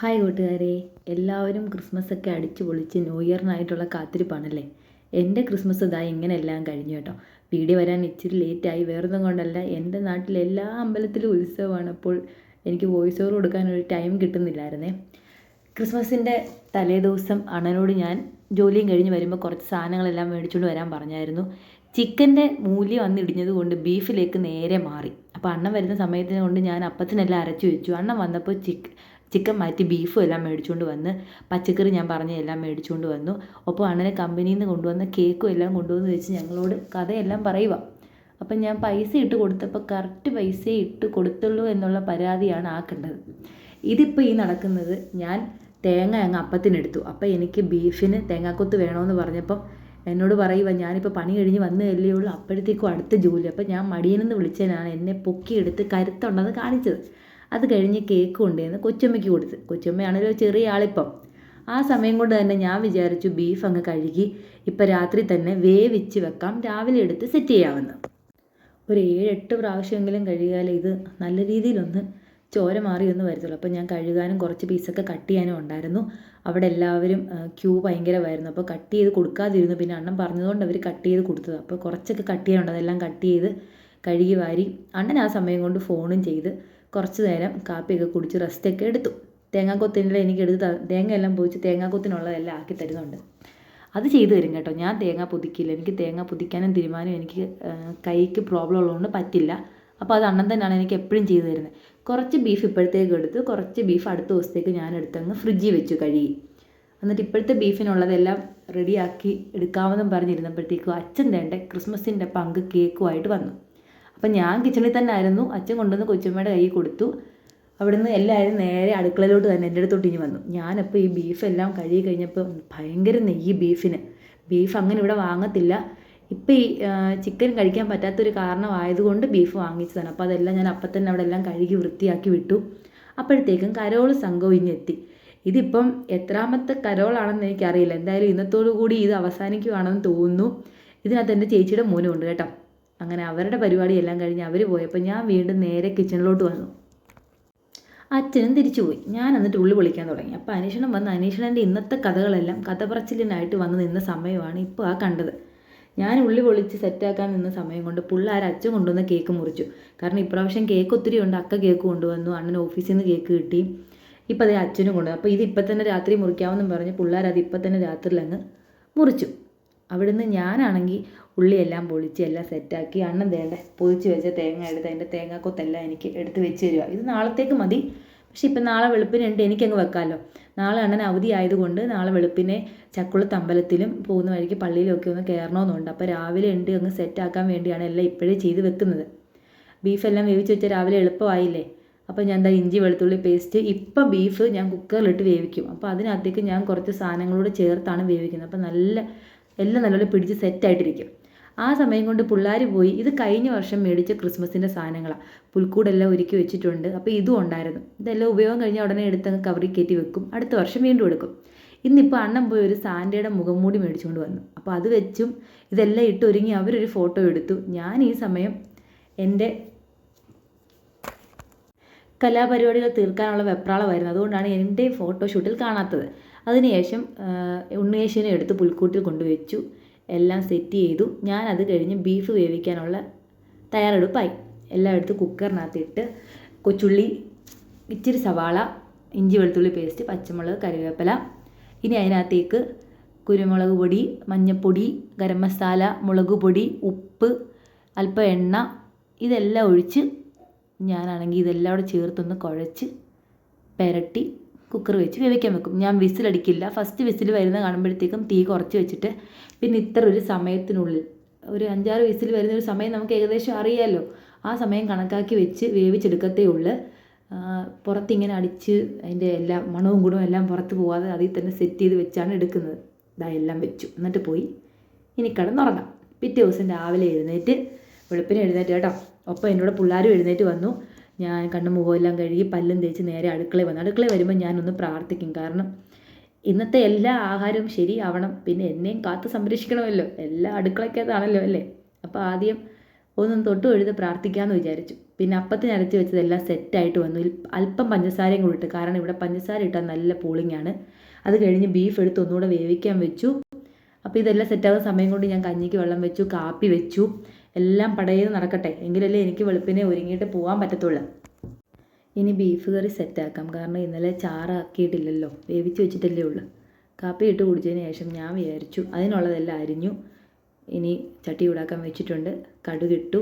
Hi കൂട്ടുകാരെ എല്ലാവരും Christmas ഒക്കെ അടിച്ചു പൊളിച്ച് ന്യൂ ഇയറിനായിട്ടുള്ള കാത്തിരിപ്പാണല്ലേ? എന്റെ ക്രിസ്മസ് ഇതാ ഇങ്ങനെ എല്ലാം കഴിഞ്ഞു കേട്ടോ. വീഡിയോ വരാൻ ഇച്ചിരി ലേറ്റായി. വേറൊന്നും കൊണ്ടല്ല. എന്റെ നാട്ടിൽ എല്ലാ അമ്പലത്തിലും ഉത്സവമാണ്. അപ്പോൾ എനിക്ക് വോയിസ് ഓവർ കൊടുക്കാനൊരു ടൈം കിട്ടുന്നില്ലായിരുന്നേ. ക്രിസ്മസിന്റെ തലേദിവസം അണ്ണനോട് ഞാൻ ജോലിയും കഴിഞ്ഞ് വരുമ്പോൾ കുറച്ച് സാധനങ്ങളെല്ലാം മേടിച്ചുകൊണ്ട് വരാൻ പറഞ്ഞായിരുന്നു. ചിക്കന്റെ മൂല്യം അന്ന് ഇടിഞ്ഞത് കൊണ്ട് ബീഫിലേക്ക് നേരെ മാറി. അപ്പോൾ അണ്ണൻ വരുന്ന സമയത്തിന് കൊണ്ട് ഞാൻ അപ്പത്തിനെല്ലാം അരച്ചു വെച്ചു. അണ്ണൻ വന്നപ്പോൾ ചിക്ക് ചിക്കൻ മാറ്റി ബീഫും എല്ലാം മേടിച്ചുകൊണ്ട് വന്ന് പച്ചക്കറി ഞാൻ പറഞ്ഞ എല്ലാം മേടിച്ചുകൊണ്ട് വന്നു. ഒപ്പം അണ്ണനെ കമ്പനിയിൽ നിന്ന് കൊണ്ടുവന്ന കേക്കും എല്ലാം കൊണ്ടുവന്ന് വെച്ച് ഞങ്ങളോട് കഥയെല്ലാം പറയുക അപ്പം ഞാൻ പൈസ ഇട്ട് കൊടുത്തപ്പോൾ കറക്റ്റ് പൈസ ഇട്ട് കൊടുത്തുള്ളൂ എന്നുള്ള പരാതിയാണ് ആ കണ്ടത്. ഇതിപ്പോൾ ഈ നടക്കുന്നത് ഞാൻ തേങ്ങ അങ്ങ് അപ്പത്തിനെടുത്തു. അപ്പോൾ എനിക്ക് ബീഫിന് തേങ്ങാക്കൊത്ത് വേണമെന്ന് പറഞ്ഞപ്പം എന്നോട് പറയുക ഞാനിപ്പോൾ പണി കഴിഞ്ഞ് വന്നതല്ലേ ഉള്ളൂ അപ്പോഴത്തേക്കും അടുത്ത ജോലി. അപ്പോൾ ഞാൻ മടിയനെന്ന് വിളിച്ചതിനാണ് എന്നെ പൊക്കിയെടുത്ത് കരുത്തുണ്ടെന്ന് കാണിച്ചത്. അത് കഴിഞ്ഞ് കേക്ക് കൊണ്ടുവന്ന് കൊച്ചമ്മയ്ക്ക് കൊടുത്ത്. കൊച്ചമ്മയാണല്ലോ ചെറിയ ആളിപ്പം. ആ സമയം കൊണ്ട് തന്നെ ഞാൻ വിചാരിച്ചു ബീഫ് അങ്ങ് കഴുകി ഇപ്പം രാത്രി തന്നെ വേവിച്ച് വെക്കാം രാവിലെ എടുത്ത് സെറ്റ് ചെയ്യാമെന്ന്. ഒരു ഏഴെട്ട് പ്രാവശ്യമെങ്കിലും കഴുകിയാലേ ഇത് നല്ല രീതിയിലൊന്ന് ചോര മാറിയൊന്ന് വരത്തുള്ളൂ. അപ്പോൾ ഞാൻ കഴുകാനും കുറച്ച് പീസൊക്കെ കട്ട് ചെയ്യാനും ഉണ്ടായിരുന്നു. അവിടെ എല്ലാവരും ക്യൂ ഭയങ്കരമായിരുന്നു. അപ്പോൾ കട്ട് ചെയ്ത് കൊടുക്കാതിരുന്നു. പിന്നെ അണ്ണൻ പറഞ്ഞതുകൊണ്ട് അവർ കട്ട് ചെയ്ത് കൊടുത്തത്. അപ്പോൾ കുറച്ചൊക്കെ കട്ട് ചെയ്യാനുണ്ട്. അതെല്ലാം കട്ട് ചെയ്ത് കഴുകി വാരി അണ്ണൻ ആ സമയം കൊണ്ട് ഫോണും ചെയ്ത് കുറച്ച് നേരം കാപ്പിയൊക്കെ കുടിച്ച് റെസ്റ്റൊക്കെ എടുത്തു. തേങ്ങാക്കൊത്തിന്റെ എനിക്ക് എടുത്ത് തേങ്ങയെല്ലാം പൊതിച്ച് തേങ്ങാക്കൊത്തിനുള്ളതെല്ലാം ആക്കി തരുന്നുണ്ട്. അത് ചെയ്തു തരും കേട്ടോ. ഞാൻ തേങ്ങ പുതിക്കില്ല. എനിക്ക് തേങ്ങ പുതിക്കാനും തീരുമാനം എനിക്ക് കൈക്ക് പ്രോബ്ലം ഉള്ളതുകൊണ്ട് പറ്റില്ല. അപ്പോൾ അത് അണ്ണൻ തന്നെയാണ് എനിക്ക് എപ്പോഴും ചെയ്തു തരുന്നത്. കുറച്ച് ബീഫ് ഇപ്പോഴത്തേക്ക് എടുത്ത് കുറച്ച് ബീഫ് അടുത്ത ദിവസത്തേക്ക് ഞാൻ എടുത്തങ്ങ് ഫ്രിഡ്ജിൽ വെച്ചു കഴുകി. എന്നിട്ട് ഇപ്പോഴത്തെ ബീഫിനുള്ളതെല്ലാം റെഡിയാക്കി എടുക്കാമെന്നും പറഞ്ഞിരുന്നപ്പോഴത്തേക്കും അച്ഛൻ തേണ്ട ക്രിസ്മസിന്റെ പങ്ക് കേക്കുമായിട്ട് വന്നു. അപ്പം ഞാൻ കിച്ചണിൽ തന്നെ ആയിരുന്നു. അച്ഛൻ കൊണ്ടുവന്ന് കൊച്ചമ്മയുടെ കയ്യിൽ കൊടുത്തു. അവിടുന്ന് എല്ലാവരും നേരെ അടുക്കളയിലോട്ട് തന്നെ എന്റെ അടുത്തോട്ട് ഇനി വന്നു. ഞാനപ്പോൾ ഈ ബീഫ് എല്ലാം കഴുകി കഴിഞ്ഞപ്പോൾ ഭയങ്കര നെയ്യ് ബീഫിന് ബീഫ് അങ്ങനെ ഇവിടെ വാങ്ങത്തില്ല. ഇപ്പം ഈ ചിക്കൻ കഴിക്കാൻ പറ്റാത്തൊരു കാരണമായതുകൊണ്ട് ബീഫ് വാങ്ങിച്ചതാണ്. അപ്പോൾ അതെല്ലാം ഞാൻ അപ്പം തന്നെ അവിടെ എല്ലാം കഴുകി വൃത്തിയാക്കി വിട്ടു. അപ്പോഴത്തേക്കും കരോൾ സംഘവും എത്തി. ഇതിപ്പം എത്രാമത്തെ കരോളാണെന്ന് എനിക്കറിയില്ല. എന്തായാലും ഇന്നത്തോടു കൂടി ഇത് അവസാനിക്കുവാണെന്ന് തോന്നുന്നു. ഇതിനകത്ത് എന്റെ ചേച്ചിയുടെ മോനും ഉണ്ട് കേട്ടോ. അങ്ങനെ അവരുടെ പരിപാടിയെല്ലാം കഴിഞ്ഞ് അവർ പോയപ്പോൾ ഞാൻ വീണ്ടും നേരെ കിച്ചണിലോട്ട് വന്നു. അച്ഛനും തിരിച്ചുപോയി ഞാൻ എന്നിട്ട് ഉള്ളി വിളിക്കാൻ തുടങ്ങി. അപ്പോൾ അനീഷണം വന്ന് അനീഷണന്റെ ഇന്നത്തെ കഥകളെല്ലാം കഥ പറച്ചിലിനായിട്ട് വന്ന് നിന്ന സമയമാണ് ഇപ്പോൾ ആ കണ്ടത്. ഞാൻ ഉള്ളി പൊളിച്ച് സെറ്റാക്കാൻ നിന്ന സമയം കൊണ്ട് പിള്ളേർ അച്ഛൻ കൊണ്ടുവന്ന കേക്ക് മുറിച്ചു. കാരണം ഇപ്രാവശ്യം കേക്ക് ഒത്തിരി ഉണ്ട്. അക്ക കേക്ക് കൊണ്ടുവന്നു. അണ്ണൻ ഓഫീസിൽ നിന്ന് കേക്ക് കിട്ടി. ഇപ്പം അതേ അച്ഛനും കൊണ്ടുവന്നു. അപ്പോൾ ഇത് ഇപ്പം തന്നെ രാത്രി മുറിക്കാമെന്നും പറഞ്ഞ് പിള്ളേർ ഇപ്പം തന്നെ രാത്രിയിൽ അങ്ങ് മുറിച്ചു. അവിടുന്ന് ഞാനാണെങ്കിൽ ഉള്ളിയെല്ലാം പൊളിച്ച് എല്ലാം സെറ്റാക്കി അണ്ണൻ തേണ്ട പൊതിച്ച് വെച്ച തേങ്ങ എടുത്ത് അതിന്റെ തേങ്ങാക്കൊത്തെല്ലാം എനിക്ക് എടുത്ത് വെച്ച് തരിക ഇത് നാളത്തേക്ക് മതി. പക്ഷെ ഇപ്പം നാളെ വെളുപ്പിനുണ്ട് എനിക്കങ്ങ് വെക്കാമല്ലോ നാളെ അണ്ണൻ അവധി ആയതുകൊണ്ട് നാളെ വെളുപ്പിനെ ചക്കുളത്ത് അമ്പലത്തിലും പോകുന്ന വഴിക്ക് പള്ളിയിലൊക്കെ ഒന്ന് കയറണമെന്നുണ്ട് അപ്പോൾ രാവിലെ ഉണ്ട് അങ്ങ് സെറ്റാക്കാൻ വേണ്ടിയാണ് എല്ലാം ഇപ്പോഴേ ചെയ്ത് വെക്കുന്നത്. ബീഫെല്ലാം വേവിച്ച് വെച്ചാൽ രാവിലെ എളുപ്പമായില്ലേ? അപ്പോൾ ഞാൻ എന്താ ഇഞ്ചി വെളുത്തുള്ളി പേസ്റ്റ് ഇപ്പം ബീഫ് ഞാൻ കുക്കറിലിട്ട് വേവിക്കും. അപ്പോൾ അതിനകത്തേക്ക് ഞാൻ കുറച്ച് സാധനങ്ങളോട് ചേർത്താണ് വേവിക്കുന്നത്. അപ്പോൾ നല്ല എല്ലാം നല്ലപോലെ പിടിച്ച് സെറ്റായിട്ടിരിക്കും ആ സമയം കൊണ്ട് പിള്ളേർ പോയി ഇത് കഴിഞ്ഞ വർഷം മേടിച്ച ക്രിസ്മസിന്റെ സാധനങ്ങളാണ് പുൽക്കൂടെല്ലാം ഒരുക്കി വെച്ചിട്ടുണ്ട്. അപ്പോൾ ഇതും ഉണ്ടായിരുന്നു. ഇതെല്ലാം ഉപയോഗം കഴിഞ്ഞാൽ ഉടനെ എടുത്തങ്ങ് കവറി കയറ്റി വെക്കും. അടുത്ത വർഷം വീണ്ടും എടുക്കും. ഇന്നിപ്പോൾ അണ്ണൻ പോയി ഒരു സാൻഡയുടെ മുഖംമൂടി മേടിച്ചുകൊണ്ട് വന്നു. അപ്പോൾ അത് വെച്ചും ഇതെല്ലാം ഇട്ട് ഒരുങ്ങി അവരൊരു ഫോട്ടോ എടുത്തു. ഞാൻ ഈ സമയം എന്റെ കലാപരിപാടികൾ തീർക്കാനുള്ള വെപ്രാളമായിരുന്നു. അതുകൊണ്ടാണ് എന്റെ ഫോട്ടോഷൂട്ടിൽ കാണാത്തത്. അതിനുശേഷം ഉണ്ണിയേശുവിനെ എടുത്ത് പുൽക്കൂട്ടിൽ കൊണ്ടുവച്ചു. എല്ലാം സെറ്റ് ചെയ്തു. ഞാൻ അത് കഴിഞ്ഞ് ബീഫ് വേവിക്കാനുള്ള തയ്യാറെടുപ്പായി. എല്ലാം എടുത്ത് കുക്കറിനകത്തിട്ട് കൊച്ചുള്ളി ഇച്ചിരി സവാള ഇഞ്ചി വെളുത്തുള്ളി പേസ്റ്റ് പച്ചമുളക് കറിവേപ്പില. ഇനി അതിനകത്തേക്ക് കുരുമുളക് പൊടി മഞ്ഞൾപ്പൊടി ഗരം മസാല മുളക് പൊടി ഉപ്പ് അല്പം എണ്ണ ഇതെല്ലാം ഒഴിച്ച് ഞാനാണെങ്കിൽ ഇതെല്ലാം കൂടെ ചേർത്തൊന്ന് കുഴച്ച് പെരട്ടി കുക്കർ വെച്ച് വേവിക്കാൻ വെക്കും. ഞാൻ വിസിലടിക്കില്ല ഫസ്റ്റ് വിസിൽ വരുന്ന കാണുമ്പോഴത്തേക്കും തീ കുറച്ച് വെച്ചിട്ട് പിന്നെ ഇത്ര ഒരു സമയത്തിനുള്ളിൽ ഒരു അഞ്ചാറ് വിസിൽ വരുന്ന ഒരു സമയം നമുക്ക് ഏകദേശം അറിയാമല്ലോ ആ സമയം കണക്കാക്കി വെച്ച് വേവിച്ചെടുക്കത്തേ ഉള്ളൂ. പുറത്തിങ്ങനെ അടിച്ച് അതിന്റെ എല്ലാം മണവും ഗുണവും എല്ലാം പുറത്ത് പോവാതെ അതിൽ തന്നെ സെറ്റ് ചെയ്ത് വെച്ചാണ് എടുക്കുന്നത്. ഇതാ എല്ലാം വെച്ചു. എന്നിട്ട് പോയി. ഇനി കിടന്നുറങ്ങാം. പിറ്റേ ദിവസം രാവിലെ എഴുന്നേറ്റ് വെളുപ്പിനെ എഴുന്നേറ്റ് കേട്ടോ. ഒപ്പം എന്നോട് പിള്ളേരും എഴുന്നേറ്റ് വന്നു. ഞാൻ കണ്ണും മുഖമെല്ലാം കഴുകി പല്ലും തേച്ച് നേരെ അടുക്കളയിൽ വന്നു. അടുക്കളയിൽ വരുമ്പോൾ ഞാനൊന്ന് പ്രാർത്ഥിക്കും. കാരണം ഇന്നത്തെ എല്ലാ ആഹാരവും ശരിയാവണം. പിന്നെ എന്നെയും കാത്ത് സംരക്ഷിക്കണമല്ലോ. എല്ലാ അടുക്കളയ്ക്കകത്താണല്ലോ അല്ലേ? അപ്പോൾ ആദ്യം ഒന്നും തൊട്ട് എഴുതി പ്രാർത്ഥിക്കാമെന്ന് വിചാരിച്ചു. പിന്നെ അപ്പത്തിന് അരച്ച് വെച്ചതെല്ലാം സെറ്റായിട്ട് വന്നു. അല്പം പഞ്ചസാരയും കൂടി ഇട്ട്. കാരണം ഇവിടെ പഞ്ചസാര ഇട്ടാൽ നല്ല പോളിംഗ് ആണ്. അത് കഴിഞ്ഞ് ബീഫ് എടുത്ത് ഒന്നുകൂടെ വേവിക്കാൻ വെച്ചു. അപ്പോൾ ഇതെല്ലാം സെറ്റാകുന്ന സമയം കൊണ്ട് ഞാൻ കഞ്ഞിക്ക് വെള്ളം വെച്ചു കാപ്പി വെച്ചു. എല്ലാം പടയിൽ നടക്കട്ടെ. എങ്കിലല്ലേ എനിക്ക് വെളുപ്പിനെ ഒരുങ്ങിയിട്ട് പോകാൻ പറ്റത്തുള്ളൂ. ഇനി ബീഫ് കറി സെറ്റാക്കാം കാരണം ഇന്നലെ ചാറാക്കിയിട്ടില്ലല്ലോ. വേവിച്ച് വെച്ചിട്ടല്ലേ ഉള്ളൂ. കാപ്പി ഇട്ട് കുടിച്ചതിന് ശേഷം ഞാൻ വിചാരിച്ചു അതിനുള്ളതെല്ലാം അരിഞ്ഞു. ഇനി ചട്ടി ഉടാക്കാൻ വെച്ചിട്ടുണ്ട്. കടുകിട്ടു.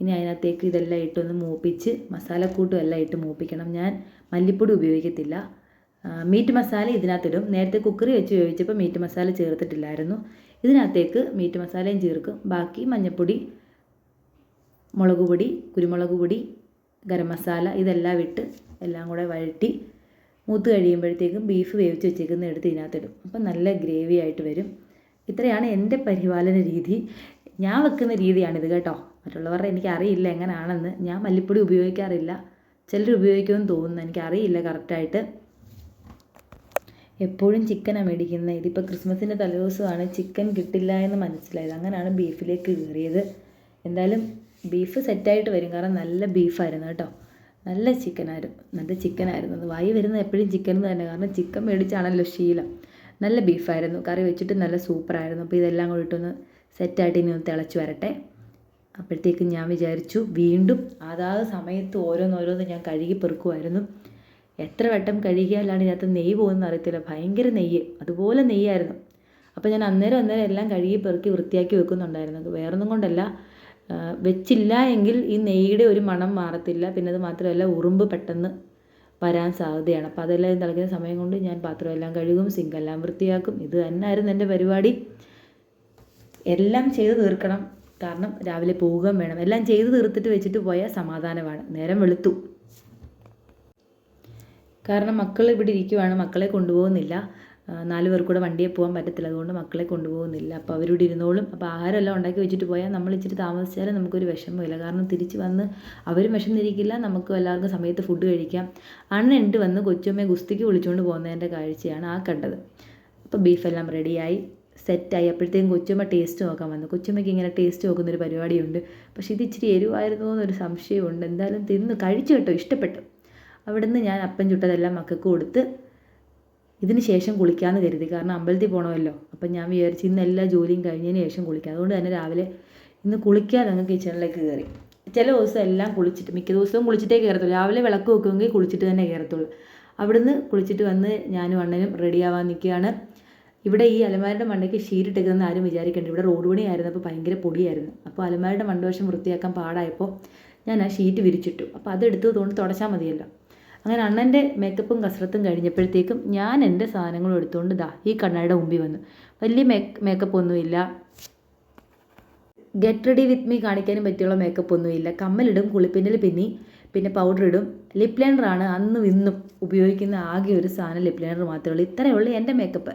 ഇനി അതിനകത്തേക്ക് ഇതെല്ലാം ഇട്ടൊന്ന് മൂപ്പിച്ച് മസാലക്കൂട്ടും എല്ലാം ഇട്ട് മൂപ്പിക്കണം. ഞാൻ മല്ലിപ്പൊടി ഉപയോഗിക്കത്തില്ല. മീറ്റ് മസാല ഇതിനകത്തിടും. നേരത്തെ കുക്കറി വെച്ച് വേവിച്ചപ്പോൾ മീറ്റ് മസാല ചേർത്തിട്ടില്ലായിരുന്നു. ഇതിനകത്തേക്ക് മീറ്റ് മസാലയും ചേർക്കും ബാക്കി മഞ്ഞൾപ്പൊടി മുളക് പൊടി കുരുമുളക് പൊടി ഗരം മസാല ഇതെല്ലാം ഇട്ട് എല്ലാം കൂടെ വഴറ്റി മൂത്ത് കഴിയുമ്പോഴത്തേക്കും ബീഫ് വേവിച്ച് വെച്ചേക്കുന്ന എടുത്ത് ഇതിനകത്തിടും. അപ്പം നല്ല ഗ്രേവി ആയിട്ട് വരും. ഇത്രയാണ് എന്റെ പരിപാലന രീതി. ഞാൻ വെക്കുന്ന രീതിയാണിത് കേട്ടോ. മറ്റുള്ളവരുടെ എനിക്കറിയില്ല എങ്ങനെയാണെന്ന് ഞാൻ മല്ലിപ്പൊടി ഉപയോഗിക്കാറില്ല. ചിലർ ഉപയോഗിക്കുമെന്ന് തോന്നുന്നു. എനിക്കറിയില്ല കറക്റ്റായിട്ട് എപ്പോഴും ചിക്കനാണ് മേടിക്കുന്നത് ഇതിപ്പോൾ ക്രിസ്മസിന്റെ തലേദിവസമാണ് ചിക്കൻ കിട്ടില്ല എന്ന് മനസ്സിലായത്. അങ്ങനെയാണ് ബീഫിലേക്ക് കയറിയത്. എന്തായാലും ബീഫ് സെറ്റായിട്ട് വരും. കാരണം നല്ല ബീഫായിരുന്നു കേട്ടോ. നല്ല ചിക്കനായിരുന്നു നല്ല ചിക്കനായിരുന്നു അത് വായി വരുന്നത് എപ്പോഴും ചിക്കൻ തന്നെ. കാരണം ചിക്കൻ മേടിച്ചാണല്ലോ ശീലം. നല്ല ബീഫായിരുന്നു കറി വെച്ചിട്ട് നല്ല സൂപ്പറായിരുന്നു അപ്പോൾ ഇതെല്ലാം കൂടി ഇട്ടൊന്ന് സെറ്റായിട്ട് ഇനി ഒന്ന് തിളച്ച് വരട്ടെ. അപ്പോഴത്തേക്കും ഞാൻ വിചാരിച്ചു വീണ്ടും അതാത് സമയത്ത് ഓരോന്നോരോന്ന് ഞാൻ കഴുകി പെറുക്കുമായിരുന്നു എത്ര വട്ടം കഴുകിയാലാണ് ഇതിനകത്ത് നെയ്യ് പോകുന്നത് അറിയത്തില്ല. ഭയങ്കര നെയ്യ്. അതുപോലെ നെയ്യായിരുന്നു. അപ്പോൾ ഞാൻ അന്നേരം അന്നേരം എല്ലാം കഴുകി പെറുക്കി വൃത്തിയാക്കി വെക്കുന്നുണ്ടായിരുന്നു. വേറൊന്നും കൊണ്ടല്ല. വെച്ചില്ല എങ്കിൽ ഈ നെയ്യുടെ ഒരു മണം മാറത്തില്ല. പിന്നെ അത് മാത്രമല്ല ഉറുമ്പ് പെട്ടെന്ന് വരാൻ സാധ്യതയാണ്. അപ്പോൾ അതെല്ലാം തിളയ്ക്കുന്ന സമയം കൊണ്ട് ഞാൻ പാത്രമെല്ലാം കഴുകും സിങ്കെല്ലാം വൃത്തിയാക്കും. ഇത് തന്നെയായിരുന്നു എന്റെ പരിപാടി. എല്ലാം ചെയ്തു തീർക്കണം. കാരണം രാവിലെ പോവുകയും വേണം. എല്ലാം ചെയ്തു തീർത്തിട്ട് വെച്ചിട്ട് പോയാൽ സമാധാനമാണ്. നേരം വെളുത്തു. കാരണം മക്കൾ ഇവിടെ ഇരിക്കുവാണ് മക്കളെ കൊണ്ടുപോകുന്നില്ല. നാല് പേർ കൂടെ വണ്ടിയെ പോകാൻ പറ്റത്തില്ല അതുകൊണ്ട് മക്കളെ കൊണ്ടുപോകുന്നില്ല. അപ്പോൾ അവരിവിടെ ഇരുന്നോളും. അപ്പോൾ ആഹാരമെല്ലാം ഉണ്ടാക്കി വെച്ചിട്ട് പോയാൽ നമ്മൾ ഇച്ചിരി താമസിച്ചാലും നമുക്കൊരു വിഷമമില്ല കാരണം തിരിച്ച് വന്ന് അവരും വിഷമിരിക്കില്ല നമുക്ക് എല്ലാവർക്കും സമയത്ത് ഫുഡ് കഴിക്കാം. അണ്ണുണ്ട് വന്ന് കൊച്ചുമ്മയെ ഗുസ്തിക്ക് വിളിച്ചുകൊണ്ട് പോകുന്നതിന്റെ കാഴ്ചയാണ് ആ കണ്ടത്. അപ്പോൾ ബീഫെല്ലാം റെഡിയായി സെറ്റായി അപ്പോഴത്തേക്കും കൊച്ചുമ്മ ടേസ്റ്റ് നോക്കാൻ വന്നു. കൊച്ചുമ്മയ്ക്ക് ഇങ്ങനെ ടേസ്റ്റ് നോക്കുന്നൊരു പരിപാടിയുണ്ട്. പക്ഷേ ഇത് ഇച്ചിരി എരിവായിരുന്നു എന്നൊരു സംശയമുണ്ട്. എന്തായാലും തിന്ന് കഴിച്ചു കേട്ടോ ഇഷ്ടപ്പെട്ടു. അവിടുന്ന് ഞാൻ അപ്പം ചുട്ടതെല്ലാം മക്കൾക്ക് കൊടുത്ത് ഇതിന് ശേഷം കുളിക്കാമെന്ന് കരുതി. കാരണം അമ്പലത്തിൽ പോകണമല്ലോ അപ്പം ഞാൻ വിചാരിച്ചു ഇന്ന് എല്ലാ ജോലിയും കഴിഞ്ഞതിന് ശേഷം കുളിക്കാം. അതുകൊണ്ട് തന്നെ രാവിലെ ഇന്ന് കുളിക്കാതെ അങ്ങ് കിച്ചണിലേക്ക് കയറി ചില ദിവസം എല്ലാം കുളിച്ചിട്ട് മിക്ക ദിവസവും കുളിച്ചിട്ടേ കയറത്തുള്ളൂ. രാവിലെ വിളക്ക് വെക്കുമെങ്കിൽ കുളിച്ചിട്ട് തന്നെ കയറത്തുള്ളൂ. അവിടുന്ന് കുളിച്ചിട്ട് വന്ന് ഞാനും അണ്ണനും റെഡിയാവാൻ നിൽക്കുകയാണ്. ഇവിടെ ഈ അലമാരുടെ മണ്ടയ്ക്ക് ഷീറ്റിട്ടേക്കുന്നതെന്ന് ആരും വിചാരിക്കേണ്ട. ഇവിടെ റോഡ് പണിയായിരുന്നു അപ്പോൾ ഭയങ്കര പൊടിയായിരുന്നു. അപ്പോൾ അലമാരുടെ മണ്ടവശം വൃത്തിയാക്കാൻ പാടായപ്പോൾ ഞാൻ ആ ഷീറ്റ് വിരിച്ചിട്ടു. അപ്പോൾ അതെടുത്ത് കൊണ്ട് തുടച്ചാൽ മതിയല്ലോ. അങ്ങനെ അണ്ണന്റെ മേക്കപ്പും കസരത്തും കഴിഞ്ഞപ്പോഴത്തേക്കും ഞാൻ എന്റെ സാധനങ്ങളും എടുത്തുകൊണ്ട് ദാ ഈ കണ്ണാടിയുടെ മുമ്പിൽ വന്നു. വലിയ മേക്ക് മേക്കപ്പ് ഒന്നുമില്ല. ഗെറ്റ് റെഡി വിത്ത് മീ കാണിക്കാനും പറ്റിയുള്ള മേക്കപ്പ് ഒന്നുമില്ല. കമ്മലിടും കുളിപ്പിന്നൽ പിന്നി പിന്നെ പൗഡർ ഇടും. ലിപ് ലൈനറാണ് അന്നും ഇന്നും ഉപയോഗിക്കുന്ന ആകെ ഒരു സാധനം ലിപ് ലൈനർ മാത്രമേ ഉള്ളൂ. ഇത്രയേ ഉള്ളൂ എന്റെ മേക്കപ്പ്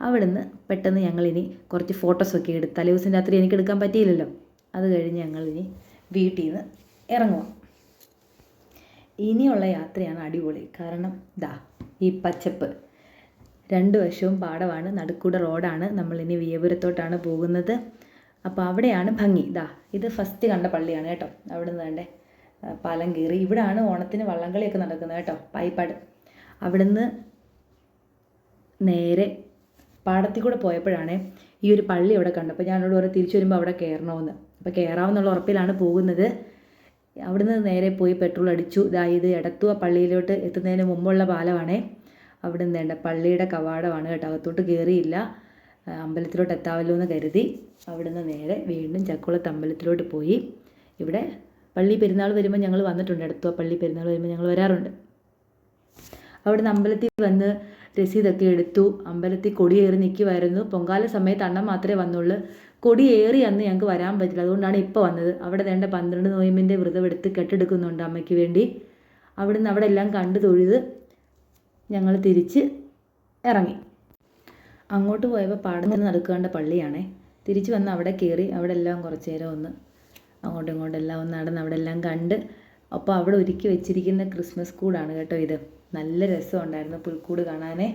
അവിടുന്ന് പെട്ടെന്ന് ഞങ്ങളിനി കുറച്ച് ഫോട്ടോസൊക്കെ എടുത്ത് തലേദിവസം രാത്രി എനിക്ക് എടുക്കാൻ പറ്റിയില്ലല്ലോ. അത് കഴിഞ്ഞ് ഞങ്ങളിനി വീട്ടിൽ നിന്ന് ഇറങ്ങുക ഇനിയുള്ള യാത്രയാണ് അടിപൊളി. കാരണം ദാ ഈ പച്ചപ്പ്. രണ്ട് വശവും പാടമാണ് നടുക്കൂടെ റോഡാണ്. നമ്മൾ ഇനി വിയപുരത്തോട്ടാണ് പോകുന്നത്. അപ്പോൾ അവിടെയാണ് ഭംഗി. ദാ ഇത് ഫസ്റ്റ് കണ്ട പള്ളിയാണ് കേട്ടോ. അവിടെ നിന്ന് വേണ്ടേ പാലം കയറി ഇവിടാണ് ഓണത്തിന് വള്ളംകളിയൊക്കെ നടക്കുന്നത് കേട്ടോ പായിപ്പാട്. അവിടുന്ന് നേരെ പാടത്തിൽ കൂടെ പോയപ്പോഴാണ് ഈ ഒരു പള്ളി അവിടെ കണ്ടപ്പോൾ ഞാനോട് പറഞ്ഞു തിരിച്ചു വരുമ്പോൾ അവിടെ കയറണമെന്ന് അപ്പോൾ കയറാമെന്നുള്ള ഉറപ്പിലാണ് പോകുന്നത്. അവിടുന്ന് നേരെ പോയി പെട്രോൾ അടിച്ചു. ഇതാ ഇത് എടത്തുവ പള്ളിയിലോട്ട് എത്തുന്നതിന് മുമ്പുള്ള പാലമാണേ. അവിടെ നിന്ന് വേണ്ട പള്ളിയുടെ കവാടമാണ് കേട്ടോ. അകത്തോട്ട് കയറിയില്ല അമ്പലത്തിലോട്ട് എത്താമല്ലോ എന്ന് കരുതി അവിടുന്ന് നേരെ വീണ്ടും ചക്കുളത്ത് അമ്പലത്തിലോട്ട് പോയി. ഇവിടെ പള്ളി പെരുന്നാൾ വരുമ്പോൾ ഞങ്ങൾ വന്നിട്ടുണ്ട്. എടത്തുവ പള്ളി പെരുന്നാൾ വരുമ്പോൾ ഞങ്ങൾ വരാറുണ്ട്. അവിടുന്ന് അമ്പലത്തിൽ വന്ന് രസീതൊക്കെ എടുത്തു. അമ്പലത്തിൽ കൊടിയേറി നിൽക്കുമായിരുന്നു പൊങ്കാല സമയത്ത് അണ്ണൻ മാത്രമേ വന്നുള്ളൂ. കൊടിയേറി അന്ന് ഞങ്ങൾക്ക് വരാൻ പറ്റില്ല. അതുകൊണ്ടാണ് ഇപ്പോൾ വന്നത്. അവിടെ വേണ്ട പന്ത്രണ്ട് നോയമ്പിന്റെ വ്രതം എടുത്ത് കെട്ടെടുക്കുന്നുണ്ട് അമ്മയ്ക്ക് വേണ്ടി. അവിടുന്ന് അവിടെ എല്ലാം കണ്ടു തൊഴുത് ഞങ്ങൾ തിരിച്ച് ഇറങ്ങി അങ്ങോട്ട് പോയപ്പോൾ പാടത്തിൽ നടക്കേണ്ട പള്ളിയാണേ. തിരിച്ചു വന്ന് അവിടെ കയറി അവിടെ എല്ലാം കുറച്ച് നേരം ഒന്ന് അങ്ങോട്ടും ഇങ്ങോട്ടും എല്ലാം ഒന്ന് നടന്ന് അവിടെ എല്ലാം കണ്ട് അപ്പോൾ അവിടെ ഒരുക്കി വെച്ചിരിക്കുന്ന ക്രിസ്മസ് കൂടാണ് കേട്ടോ ഇത്. നല്ല രസമുണ്ടായിരുന്നു പുൽക്കൂട് കാണാനേ.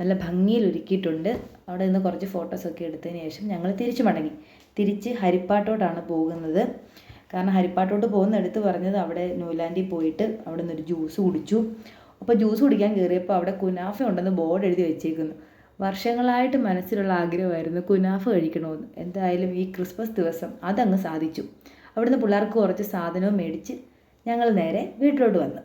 നല്ല ഭംഗിയിൽ ഒരുക്കിയിട്ടുണ്ട്. അവിടെ നിന്ന് കുറച്ച് ഫോട്ടോസൊക്കെ എടുത്തതിന് ശേഷം ഞങ്ങൾ തിരിച്ചു മടങ്ങി. തിരിച്ച് ഹരിപ്പാട്ടോട്ടാണ് പോകുന്നത്. കാരണം ഹരിപ്പാട്ടോട്ട് പോകുന്ന എടുത്ത് പറഞ്ഞത് അവിടെ ന്യൂലാൻഡിൽ പോയിട്ട് അവിടെ നിന്നൊരു ജ്യൂസ് കുടിച്ചു. അപ്പോൾ ജ്യൂസ് കുടിക്കാൻ കയറിയപ്പോൾ അവിടെ കുനാഫ ഉണ്ടെന്ന് ബോർഡ് എഴുതി വെച്ചേക്കുന്നു. വർഷങ്ങളായിട്ട് മനസ്സിലുള്ള ആഗ്രഹമായിരുന്നു കുനാഫ കഴിക്കണമെന്ന്. എന്തായാലും ഈ ക്രിസ്മസ് ദിവസം അതങ്ങ് സാധിച്ചു. അവിടുന്ന് പിള്ളേർക്ക് കുറച്ച് സാധനവും മേടിച്ച് ഞങ്ങൾ നേരെ വീട്ടിലോട്ട് വന്നു.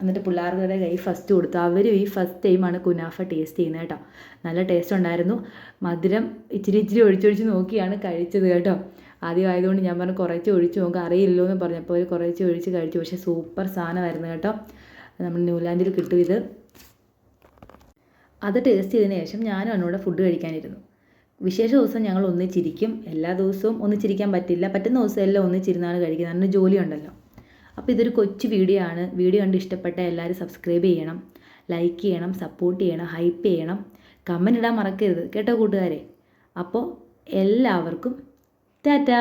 എന്നിട്ട് പിള്ളേരുടെ കൈ ഫസ്റ്റ് കൊടുത്തു. അവരും ഈ ഫസ്റ്റ് ടൈമാണ് കുനാഫ ടേസ്റ്റ് ചെയ്യുന്നത് കേട്ടോ. നല്ല ടേസ്റ്റ് ഉണ്ടായിരുന്നു. മധുരം ഇച്ചിരി ഇച്ചിരി ഒഴിച്ചൊഴിച്ച് നോക്കിയാണ് കഴിച്ചത് കേട്ടോ. ആദ്യമായതുകൊണ്ട് ഞാൻ പറഞ്ഞു കുറച്ച് ഒഴിച്ച് നോക്കാം അറിയില്ലല്ലോ എന്ന് പറഞ്ഞപ്പോൾ അവർ കുറച്ച് ഒഴിച്ച് കഴിച്ചു. പക്ഷേ സൂപ്പർ സാധനമായിരുന്നു കേട്ടോ. നമ്മൾ ന്യൂലാൻഡിൽ കിട്ടും ഇത്. അത് ടേസ്റ്റ് ചെയ്തതിന് ശേഷം ഞാനും അവനോട് ഫുഡ് കഴിക്കാനിരുന്നു. വിശേഷ ദിവസം ഞങ്ങൾ ഒന്നിച്ചിരിക്കും. എല്ലാ ദിവസവും ഒന്നിച്ചിരിക്കാൻ പറ്റില്ല. പറ്റുന്ന ദിവസം എല്ലാം ഒന്നിച്ചിരുന്നാണ് കഴിക്കുന്നത്. അതിന് ജോലി ഉണ്ടല്ലോ. അപ്പോൾ ഇതൊരു കൊച്ചു വീഡിയോ ആണ്. വീഡിയോ കണ്ട് ഇഷ്ടപ്പെട്ട എല്ലാവരും സബ്സ്ക്രൈബ് ചെയ്യണം. ലൈക്ക് ചെയ്യണം സപ്പോർട്ട് ചെയ്യണം ഹൈപ്പ് ചെയ്യണം. കമന്റ് ഇടാൻ മറക്കരുത്. കേട്ടോ കൂട്ടുകാരെ? അപ്പോൾ എല്ലാവർക്കും ടാറ്റാ.